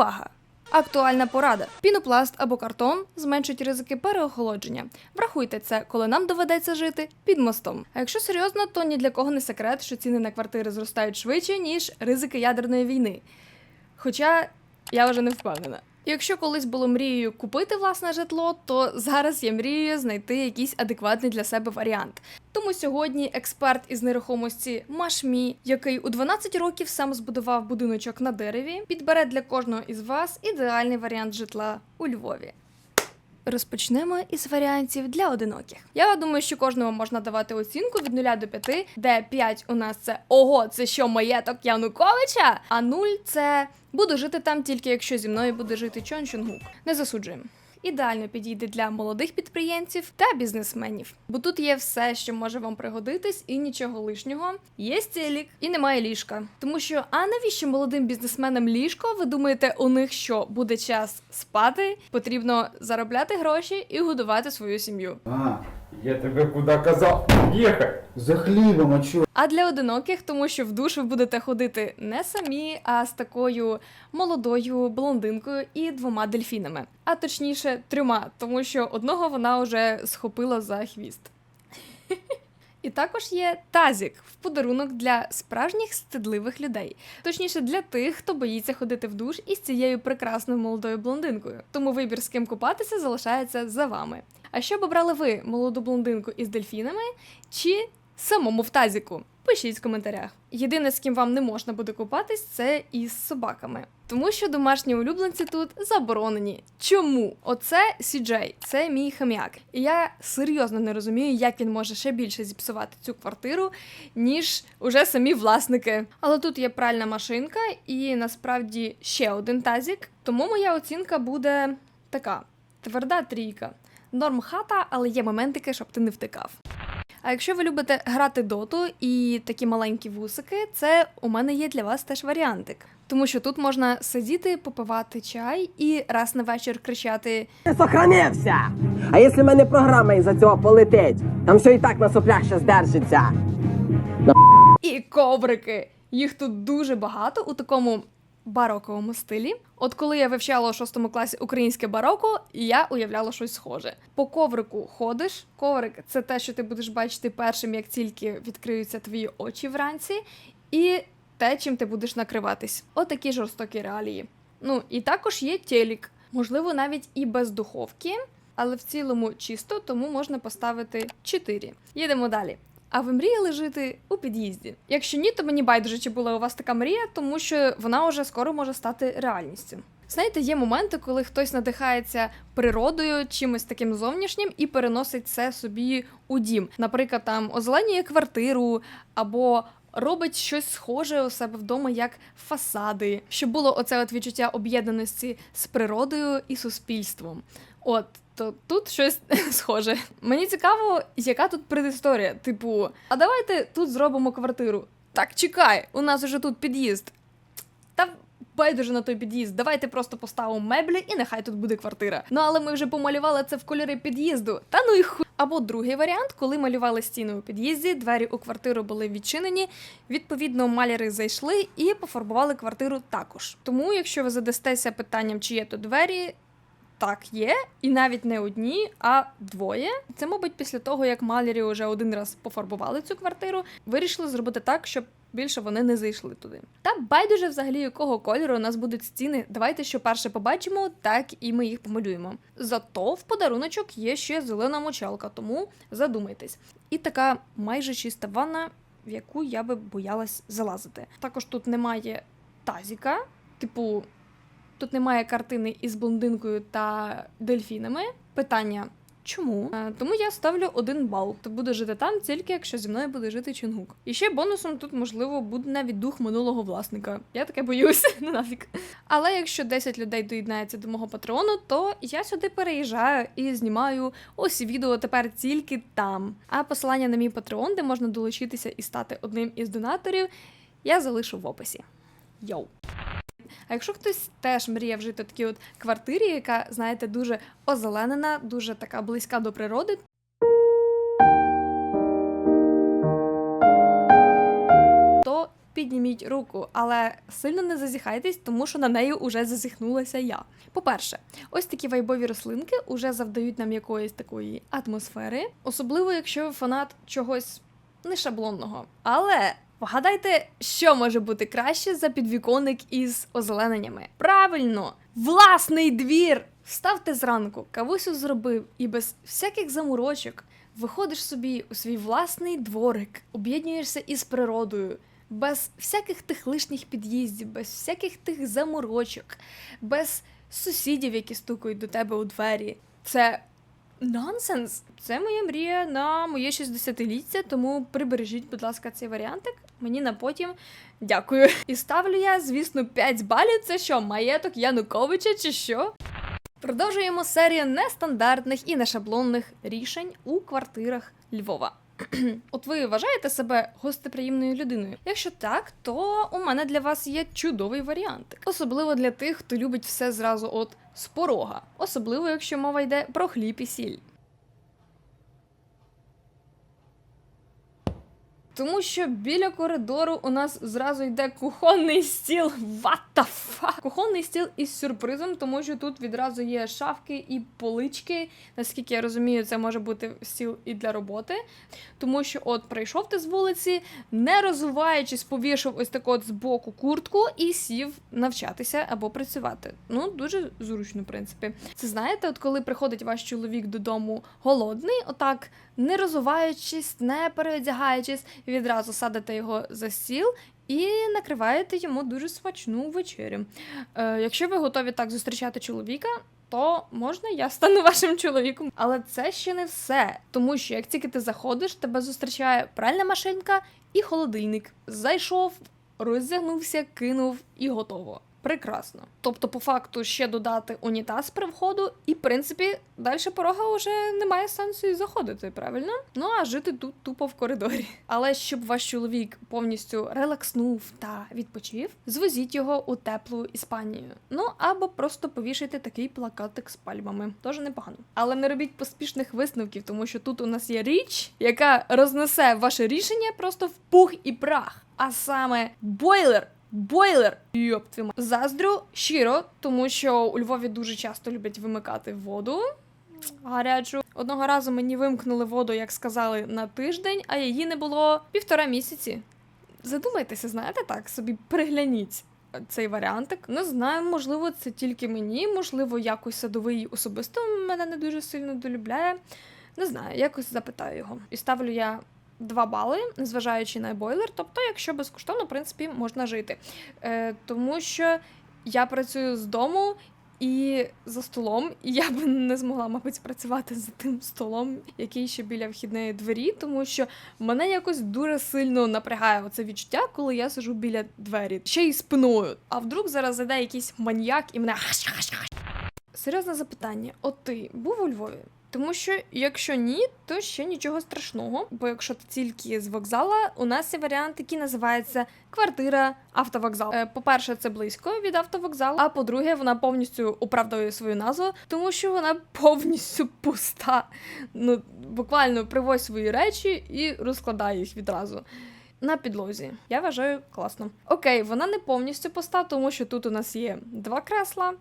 Увага! Актуальна порада: пінопласт або картон зменшить ризики переохолодження. Врахуйте це, коли нам доведеться жити під мостом. А якщо серйозно, то ні для кого не секрет, що ціни на квартири зростають швидше, ніж ризики ядерної війни. Хоча я вже не впевнена. Якщо колись було мрією купити власне житло, то зараз я мрію знайти якийсь адекватний для себе варіант. Тому сьогодні експерт із нерухомості Машмі, який у 12 років сам збудував будиночок на дереві, підбере для кожного із вас ідеальний варіант житла у Львові. Розпочнемо із варіантів для одиноких. Я думаю, що кожному можна давати оцінку від 0 до 5, де 5 у нас це ого, це що маєток Януковича, а 0 це буду жити там тільки якщо зі мною буде жити Чон Чонгук. Не засуджуємо. Ідеально підійде для молодих підприємців та бізнесменів, бо тут є все, що може вам пригодитись, і нічого лишнього. Є стілік і немає ліжка. Тому що, а навіщо молодим бізнесменам ліжко? Ви думаєте, у них що буде час спати? Потрібно заробляти гроші і годувати свою сім'ю. А, Я тебе куда казав? Їхай! за хлібом, а чого? А для одиноких, тому що в душ ви будете ходити не самі, а з такою молодою блондинкою і двома дельфінами. А точніше, трьома, тому що одного вона вже схопила за хвіст. І також є тазік в подарунок для справжніх стидливих людей, точніше для тих, хто боїться ходити в душ із цією прекрасною молодою блондинкою. Тому вибір з ким купатися залишається за вами. А що б обрали ви молоду блондинку із дельфінами чи самому в тазіку? Пишіть в коментарях. Єдине, з ким вам не можна буде купатись, це із собаками. Тому що домашні улюбленці тут заборонені. Чому? Оце Сіджей, це мій хам'як. І я серйозно не розумію, як він може ще більше зіпсувати цю квартиру, ніж уже самі власники. Але тут є пральна машинка і насправді ще один тазік. Тому моя оцінка буде така: тверда трійка. Норм хата, але є моментики, щоб ти не втикав. А якщо ви любите грати доту і такі маленькі вусики, це у мене є для вас теж варіантик. Тому що тут можна сидіти, попивати чай і раз на вечір кричати не сохранився. А якщо в мене програма із-за цього полетить, там все і так на соплях ще здержиться. і коврики. Їх тут дуже багато у такому бароковому стилі. От коли я вивчала у шостому класі українське бароко, я уявляла щось схоже. По коврику ходиш. Коврик це те, що ти будеш бачити першим, як тільки відкриються твої очі вранці, і те, чим ти будеш накриватись. Отакі жорстокі реалії. Ну і також є телік, можливо, навіть і без духовки, але в цілому чисто, тому можна поставити 4. Їдемо далі. А ви мріяли жити у під'їзді? Якщо ні, то мені байдуже, чи була у вас така мрія, тому що вона вже скоро може стати реальністю. Знаєте, є моменти, коли хтось надихається природою, чимось таким зовнішнім і переносить це собі у дім. Наприклад, там озеленює квартиру або робить щось схоже у себе вдома, як фасади, щоб було оце от відчуття об'єднаності з природою і суспільством. От. То тут щось схоже. Мені цікаво, яка тут предісторія. Типу, а давайте тут зробимо квартиру. Так, чекай, у нас уже тут під'їзд. Та байдуже на той під'їзд. Давайте просто поставимо меблі і нехай тут буде квартира. Ну але ми вже помалювали це в кольори під'їзду. Та ну і ху. Або другий варіант, коли малювали стіни у під'їзді, двері у квартиру були відчинені. Відповідно, маляри зайшли і пофарбували квартиру також. Тому, якщо ви задастеся питанням, чи є тут двері. Так, є, і навіть не одні, а двоє. Це, мабуть, після того, як малярі вже один раз пофарбували цю квартиру, вирішили зробити так, щоб більше вони не зайшли туди. Та байдуже взагалі якого кольору у нас будуть стіни. Давайте що перше побачимо, так і ми їх помалюємо. Зато в подаруночок є ще зелена мочалка, тому задумайтесь. І така майже чиста ванна, в яку я би боялась залазити. Також тут немає тазіка, типу. Тут немає картини із блондинкою та дельфінами. Питання. Чому? Е, Тому я ставлю один бал. То буду жити там тільки якщо зі мною буде жити Чунгук. І ще бонусом тут, можливо, буде навіть дух минулого власника. Я таке боюсь, не нафік. Але якщо 10 людей доєднається до мого патреону, то я сюди переїжджаю і знімаю усі відео тепер тільки там. А посилання на мій патреон, де можна долучитися і стати одним із донаторів, я залишу в описі. Йоу! А якщо хтось теж мріяв жити в такій от квартирі, яка, знаєте, дуже озеленена, дуже така близька до природи, то підніміть руку, але сильно не зазіхайтесь, тому що на неї уже зазіхнулася я. По-перше, ось такі вайбові рослинки уже завдають нам якоїсь такої атмосфери, особливо якщо ви фанат чогось не шаблонного. Але вгадайте, що може бути краще за підвіконник із озелененнями? Правильно, власний двір! Вставте зранку, кавусю зробив і без всяких заморочок виходиш собі у свій власний дворик, об'єднуєшся із природою. Без всяких тих лишніх під'їздів, без всяких тих заморочок, без сусідів, які стукають до тебе у двері. Це Нонсенс. Це моя мрія на моє 60-ліття, тому прибережіть, будь ласка, цей варіантик. Мені на потім дякую. І ставлю я, звісно, 5 балів. Це що, маєток Януковича чи що? Продовжуємо серію нестандартних і нешаблонних рішень у квартирах Львова. От ви вважаєте себе гостеприємною людиною? Якщо так, то у мене для вас є чудовий варіант. Особливо для тих, хто любить все зразу от з порога, особливо якщо мова йде про хліб і сіль. Тому що біля коридору у нас зразу йде кухонний стіл. What the fuck? Кухонний стіл із сюрпризом, тому що тут відразу є шафки і полички. Наскільки я розумію, це може бути стіл і для роботи. Тому що, от прийшов ти з вулиці, не розвиваючись, повішав ось так от з боку куртку і сів навчатися або працювати. Ну, дуже зручно, в принципі. Це знаєте, от коли приходить ваш чоловік додому голодний, отак, не розуваючись, не переодягаючись, відразу садите його за стіл. І накриваєте йому дуже смачну вечерю. Е, якщо ви готові так зустрічати чоловіка, то можна я стану вашим чоловіком. Але це ще не все. Тому що як тільки ти заходиш, тебе зустрічає пральна машинка і холодильник. Зайшов, роздягнувся, кинув і готово. Прекрасно. Тобто, по факту, ще додати унітаз при входу, і, в принципі, далі порога вже немає сенсу і заходити, правильно? Ну а жити тут тупо в коридорі. Але щоб ваш чоловік повністю релакснув та відпочив, звозіть його у теплу Іспанію. Ну або просто повішайте такий плакатик з пальмами. Тоже непогано. Але не робіть поспішних висновків, тому що тут у нас є річ, яка рознесе ваше рішення просто в пух і прах. А саме бойлер. Бойлер! Йоп, Заздрю щиро, тому що у Львові дуже часто люблять вимикати воду. Гарячу. Одного разу мені вимкнули воду, як сказали, на тиждень, а її не було півтора місяці. Задумайтеся, знаєте так, собі пригляніть цей варіантик. Не знаю, можливо, це тільки мені, можливо, якось садовий особисто мене не дуже сильно долюбляє. Не знаю, якось запитаю його. І ставлю я два бали, незважаючи на бойлер. Тобто, якщо безкоштовно, в принципі, можна жити. Е, тому що я працюю з дому. І за столом, і я б не змогла, мабуть, працювати за тим столом, який ще біля вхідної двері, тому що мене якось дуже сильно напрягає оце відчуття, коли я сижу біля двері, ще й спиною. А вдруг зараз зайде якийсь маньяк і мене Серйозне запитання: от ти був у Львові? Тому що якщо ні, то ще нічого страшного. Бо якщо ти тільки з вокзала, у нас є варіант, який називається квартира автовокзал. Е, По-перше, це близько від автовокзалу. А по-друге, вона повністю оправдує свою назву, тому що вона повністю пуста. Ну буквально привозь свої речі і розкладай їх відразу. На підлозі. Я вважаю класно. Окей, вона не повністю пуста, тому що тут у нас є два кресла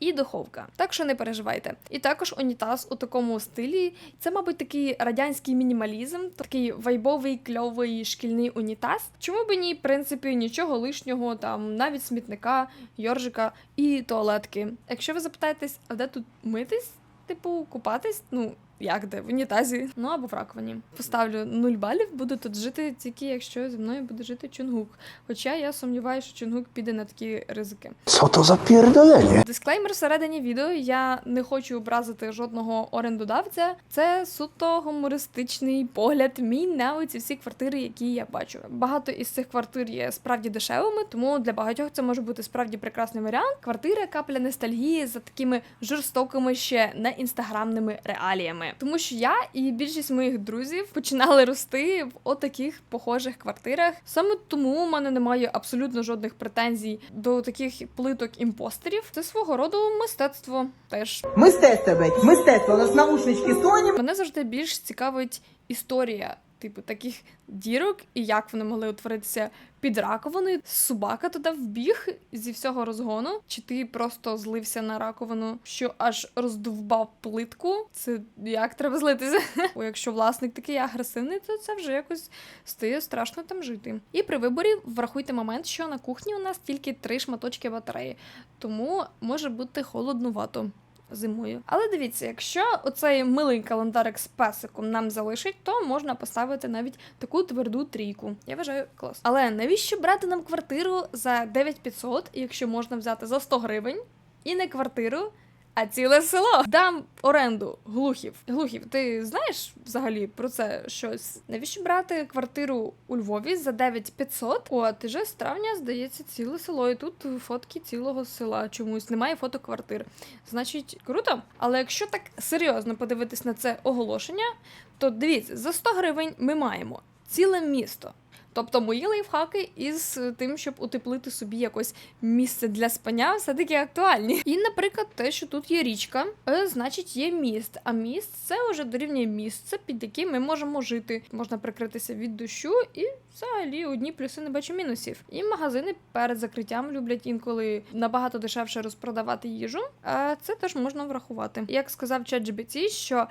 і духовка. Так що не переживайте. І також унітаз у такому стилі. Це, мабуть, такий радянський мінімалізм, такий вайбовий, кльовий шкільний унітаз. Чому б ні, в принципі, нічого лишнього, там навіть смітника, йоржика і туалетки. Якщо ви запитаєтесь, а де тут митись? Типу, купатись? Ну, як де? В унітазі, ну або в раковині. Поставлю 0 балів, буду тут жити тільки якщо зі мною буде жити Чунгук. Хоча я сумніваюся, що Чунгук піде на такі ризики. Co to za pierdolenie? Дисклеймер всередині відео. Я не хочу образити жодного орендодавця. Це суто гумористичний погляд мій на ці всі квартири, які я бачу. Багато із цих квартир є справді дешевими, тому для багатьох це може бути справді прекрасний варіант. Квартира капля ностальгії за такими жорстокими ще не інстаграмними реаліями. Тому що я і більшість моїх друзів починали рости в отаких похожих квартирах. Саме тому у мене немає абсолютно жодних претензій до таких плиток імпостерів. Це свого роду мистецтво теж. Мистецтво, мистецтво. У нас наушнички Соні. Мене завжди більш цікавить історія типу таких дірок і як вони могли утворитися під раковиною. Собака туди вбіг зі всього розгону, чи ти просто злився на раковину, що аж роздовбав плитку. Це як треба злитися? Бо якщо власник такий агресивний, то це вже якось стає страшно там жити. І при виборі врахуйте момент, що на кухні у нас тільки три шматочки батареї, тому може бути холоднувато. Зимою. Але дивіться, якщо оцей милий календарик з песиком нам залишить, то можна поставити навіть таку тверду трійку. Я вважаю клас. Але навіщо брати нам квартиру за 9500, якщо можна взяти за 100 гривень, і не квартиру, а ціле село? Дам оренду глухів. Глухів, ти знаєш взагалі про це щось? Навіщо брати квартиру у Львові за 9500? От, вже з травня здається ціле село. І тут фотки цілого села чомусь. Немає фото квартир. Значить, круто. Але якщо так серйозно подивитись на це оголошення, то дивіться, за 100 гривень ми маємо ціле місто. Тобто мої лайфхаки із тим, щоб утеплити собі якось місце для спання, все-таки актуальні. І, наприклад, те, що тут є річка, е, значить є міст. А міст це вже дорівнює місце, під яким ми можемо жити. Можна прикритися від дощу і взагалі одні плюси не бачу мінусів. І магазини перед закриттям люблять інколи набагато дешевше розпродавати їжу. А це теж можна врахувати. Як сказав ChatGPT, що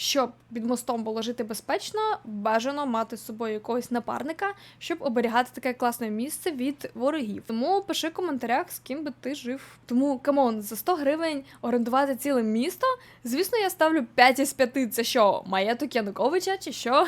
щоб під мостом було жити безпечно, бажано мати з собою якогось напарника, щоб оберігати таке класне місце від ворогів. Тому пиши в коментарях, з ким би ти жив. Тому камон, за 100 гривень орендувати ціле місто. Звісно, я ставлю 5 із 5. Це що, маєток Януковича чи що?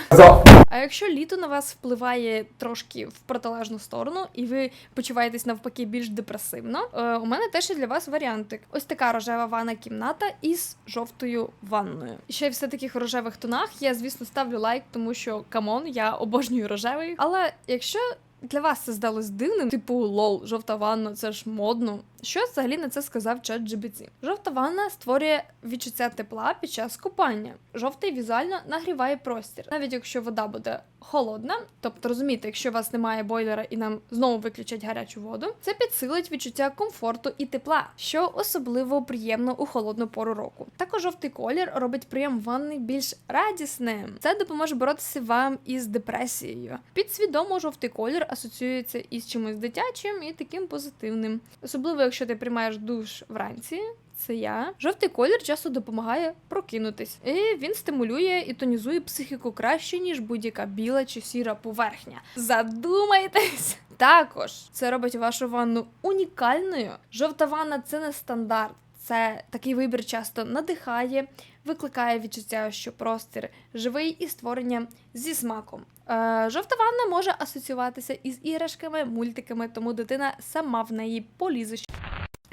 А якщо літо на вас впливає трошки в протилежну сторону, і ви почуваєтесь навпаки більш депресивно, е, у мене теж є для вас варіантик. Ось така рожева ванна кімната із жовтою ванною. Ще все таких рожевих тонах. Я, звісно, ставлю лайк, тому що камон, я обожнюю рожевий. Але якщо для вас це здалось дивним, типу лол, жовта ванна, це ж модно. Що взагалі на це сказав чат GBT? Жовта ванна створює відчуття тепла під час купання. Жовтий візуально нагріває простір, навіть якщо вода буде холодна. Тобто розумієте, якщо у вас немає бойлера і нам знову виключать гарячу воду, це підсилить відчуття комфорту і тепла, що особливо приємно у холодну пору року. Також жовтий колір робить прийом ванни більш радісним. Це допоможе боротися вам із депресією. Підсвідомо жовтий колір асоціюється із чимось дитячим і таким позитивним, особливо якщо ти приймаєш душ вранці. Це я. Жовтий колір часто допомагає прокинутись. І він стимулює і тонізує психіку краще, ніж будь-яка біла чи сіра поверхня. Задумайтесь! Також це робить вашу ванну унікальною. Жовта ванна це не стандарт. Це такий вибір часто надихає, викликає відчуття, що простір живий і створення зі смаком. Е, жовта ванна може асоціюватися із іграшками, мультиками, тому дитина сама в неї полізе.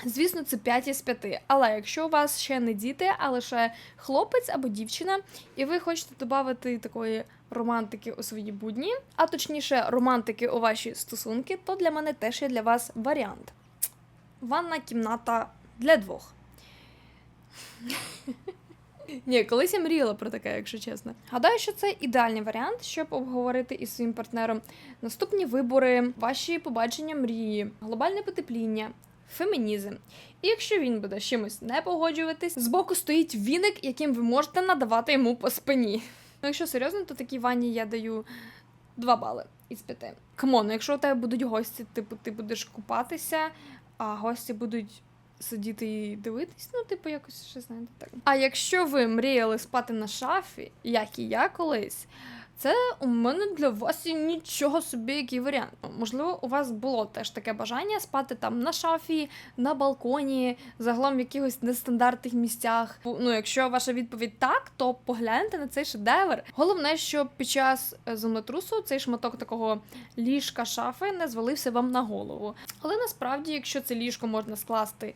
Звісно, це 5 із 5. Але якщо у вас ще не діти, а лише хлопець або дівчина, і ви хочете додати такої романтики у свої будні, а точніше, романтики у ваші стосунки, то для мене теж є для вас варіант. Ванна кімната для двох. Ні, колись я мріяла про таке, якщо чесно. Гадаю, що це ідеальний варіант, щоб обговорити із своїм партнером наступні вибори, ваші побачення мрії, глобальне потепління, фемінізм. І якщо він буде з чимось не погоджуватись, збоку стоїть віник, яким ви можете надавати йому по спині. Ну, якщо серйозно, то такій ванні я даю 2 бали із 5. Камон, ну якщо у тебе будуть гості, типу, ти будеш купатися, а гості будуть сидіти і дивитись, ну, типу, якось ще знаєте так. А якщо ви мріяли спати на шафі, як і я колись. Це у мене для вас і нічого собі, який варіант. Можливо, у вас було теж таке бажання спати там на шафі, на балконі, загалом в якихось нестандартних місцях. Ну, якщо ваша відповідь так, то погляньте на цей шедевр. Головне, щоб під час е, землетрусу цей шматок такого ліжка шафи не звалився вам на голову. Але насправді, якщо це ліжко можна скласти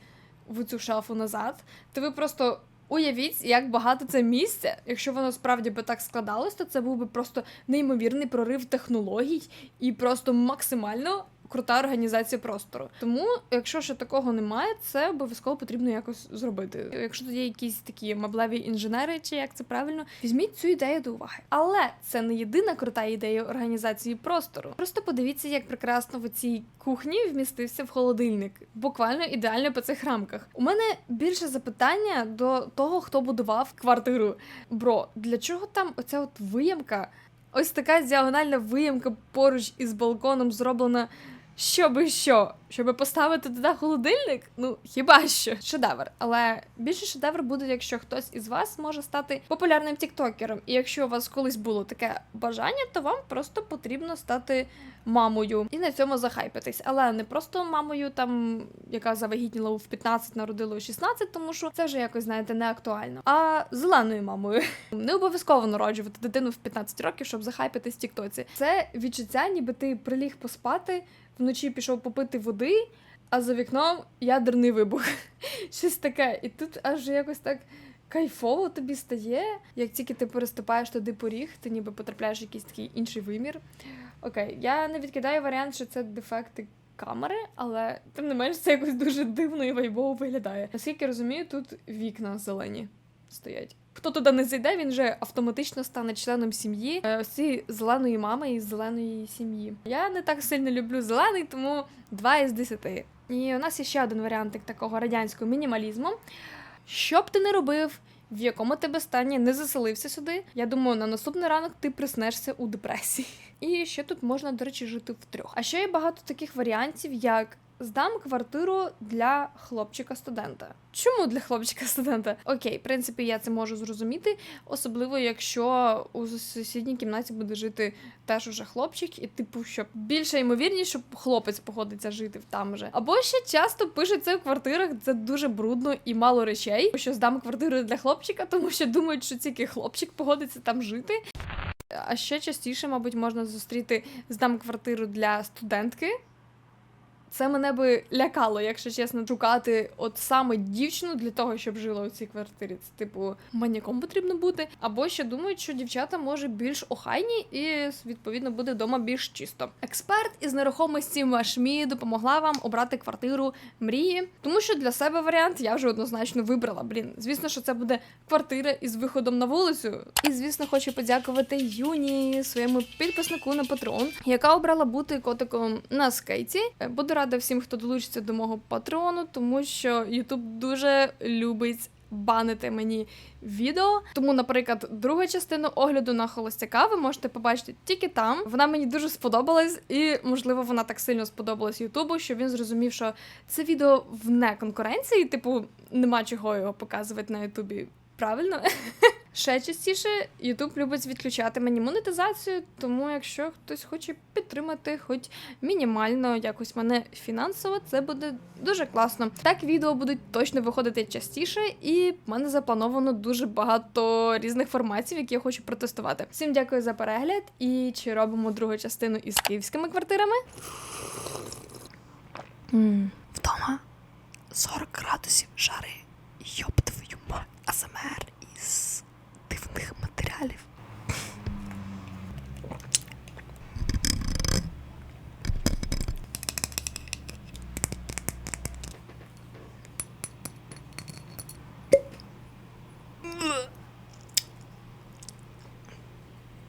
в цю шафу назад, то ви просто. Уявіть, як багато це місця. Якщо воно справді би так складалось, то це був би просто неймовірний прорив технологій і просто максимально крута організація простору. Тому, якщо ще такого немає, це обов'язково потрібно якось зробити. Якщо тут є якісь такі меблеві інженери, чи як це правильно, візьміть цю ідею до уваги. Але це не єдина крута ідея організації простору. Просто подивіться, як прекрасно в цій кухні вмістився в холодильник. Буквально ідеально по цих рамках. У мене більше запитання до того, хто будував квартиру. Бро, для чого там оця от виямка? Ось така діагональна виямка поруч із балконом зроблена. Щоби що? Щоби поставити туди холодильник? Ну хіба що шедевр. Але більше шедевр буде, якщо хтось із вас може стати популярним тіктокером. І якщо у вас колись було таке бажання, то вам просто потрібно стати мамою і на цьому захайпитись. Але не просто мамою, там яка завагітніла в 15, народила у 16, тому що це вже якось знаєте не актуально. А зеленою мамою не обов'язково народжувати дитину в 15 років, щоб захайпитись в Тіктоці. Це відчуття, ніби ти приліг поспати, вночі пішов попити води, а за вікном ядерний вибух. Щось таке. І тут аж якось так. Кайфово тобі стає, як тільки ти переступаєш туди поріг, ти ніби потрапляєш в якийсь такий інший вимір. Окей, я не відкидаю варіант, що це дефекти камери, але тим не менш це якось дуже дивно і вайбово виглядає. Наскільки я розумію, тут вікна зелені стоять. Хто туди не зайде, він вже автоматично стане членом сім'ї е, ось зеленої мами із зеленої сім'ї. Я не так сильно люблю зелений, тому 2 із 10. І у нас є ще один варіантик такого радянського мінімалізму. Що б ти не робив, в якому ти би стані не заселився сюди, я думаю, на наступний ранок ти приснешся у депресії. І ще тут можна, до речі, жити втрьох. А ще є багато таких варіантів, як здам квартиру для хлопчика-студента. Чому для хлопчика-студента? Окей, в принципі, я це можу зрозуміти, особливо якщо у сусідній кімнаті буде жити теж уже хлопчик, і типу, щоб більше ймовірність, щоб хлопець погодиться жити там же. Або ще часто пишуть це в квартирах, це дуже брудно і мало речей, що здам квартиру для хлопчика, тому що думають, що тільки хлопчик погодиться там жити. А ще частіше, мабуть, можна зустріти здам квартиру для студентки. Це мене би лякало, якщо чесно, шукати от саме дівчину для того, щоб жила у цій квартирі. Це типу маньяком потрібно бути. Або ще думають, що дівчата може більш охайні і відповідно буде вдома більш чисто. Експерт із нерухомості Машмі допомогла вам обрати квартиру мрії, тому що для себе варіант я вже однозначно вибрала. Блін, звісно, що це буде квартира із виходом на вулицю. І звісно, хочу подякувати Юні, своєму підписнику на Patreon, яка обрала бути котиком на скейті. Е, Буду рада всім, хто долучиться до мого патреону, тому що YouTube дуже любить. Банити мені відео. Тому, наприклад, другу частину огляду на холостяка ви можете побачити тільки там. Вона мені дуже сподобалась, і можливо вона так сильно сподобалась Ютубу, що він зрозумів, що це відео вне конкуренції, типу, нема чого його показувати на Ютубі. Правильно? Ще частіше YouTube любить відключати мені монетизацію, тому якщо хтось хоче підтримати, хоч мінімально якось мене фінансово, це буде дуже класно. Так відео будуть точно виходити частіше, і в мене заплановано дуже багато різних форматів, які я хочу протестувати. Всім дякую за перегляд і чи робимо другу частину із київськими квартирами? Вдома 40 градусів жари. Йоп твою мать. АСМР із الكالف